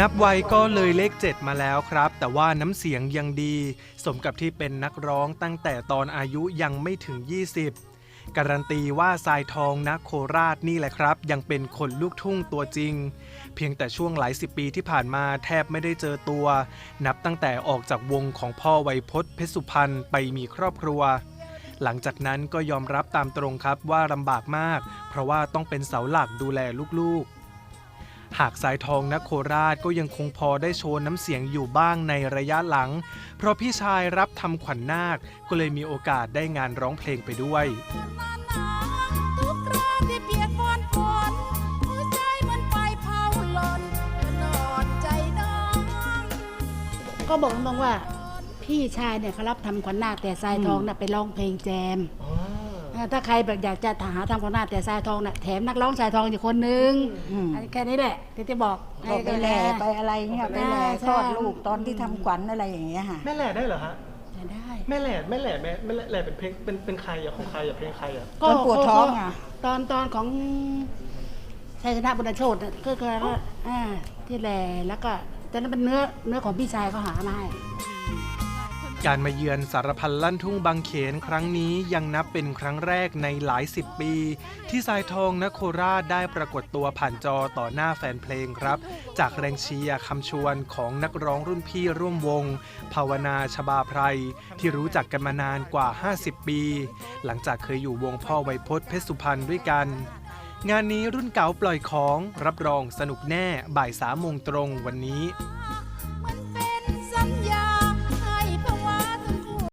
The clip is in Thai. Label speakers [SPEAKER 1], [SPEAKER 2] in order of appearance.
[SPEAKER 1] นับไว้ก็เลยเลข 7 มาแล้วครับ แต่ว่าน้ำเสียงยังดี สมกับที่เป็นนักร้องตั้งแต่ตอนอายุยังไม่ถึง 20 การันตีว่าทรายทองนักโคราชนี่แหละครับ ยังเป็นคนลูกทุ่งตัวจริง เพียงแต่ช่วงหลายสิบปีที่ผ่านมาแทบไม่ได้เจอตัว นับตั้งแต่ออกจากวงของพ่อไวยพจน์เพชรสุพรรณไปมีครอบครัวหลังจากนั้นก็ยอมรับตามตรงครับว่าลำบากมาก เพราะว่าต้องเป็นเสาหลักดูแลลูกๆ หากสายทองนโคราชก็ยังคงพอได้โชว์น้ำเสียงอยู่บ้างในระยะหลัง เพราะพี่ชายรับทำขวัญนาคก็เลยมีโอกาสได้งานร้องเพลงไปด้วย
[SPEAKER 2] ทุกคราที่เปียกฝนฝนหัวใจมันไปเผาหล่นมันนอนใจน้อง
[SPEAKER 3] ก็บอกตรงๆว่าพี่ชายเนี่ยเขารับทำขวัญนาคแต่ทรายทองน่ะไปร้องเพลงแจมเออ ถ้าใครแบบอยากจะหาทำขวัญนาคแต่ทรายทองน่ะแถมนักร้องทรายทองอยู่คนนึง
[SPEAKER 4] อืม
[SPEAKER 3] อันนี้แค่นี้แหละที่จะบอก
[SPEAKER 4] ก็ไปแหล่ไปอะไรเงี้ยไปแหล่
[SPEAKER 3] ใช่
[SPEAKER 4] คลอดลูกตอนที่ทำขวัญอะไรอย่างเงี้ยค่ะ
[SPEAKER 5] แม่แหล่ได้เหรอฮะ
[SPEAKER 3] ได้
[SPEAKER 5] แม่แหล่แม่แหล่แม่แม่แหล่เป็นเพลงเป็นเป็นใครอะของใครอะเพลงใครอะ
[SPEAKER 4] ตอนปวดท้องอะ
[SPEAKER 3] ตอนตอนของชัยชนะบุญโชตน่ะก็คือว่าอ่าที่แหล่แล้วก็ตอนนั้นเป็นเนื้อเนื้อของพี่ชายเขาหามาให้
[SPEAKER 1] การมาเยือนสารพันลั่นทุ่งบางเขนครั้งนี้ยังนับเป็นครั้งแรกในหลายสิบปี ที่สายทองนโคราชได้ปรากฏตัวผ่านจอต่อหน้าแฟนเพลงครับ จากแรงเชียร์คำชวนของนักร้องรุ่นพี่ร่วมวง ภาวนาชบาไพรที่รู้จักกันมานานกว่า 50 ปี หลังจากเคยอยู่วงพ่อไวยพจน์เพชรสุพรรณด้วยกันงานนี้รุ่นเก่าปล่อยของรับรองสนุกแน่บ่ายสามโมงตรงวันนี้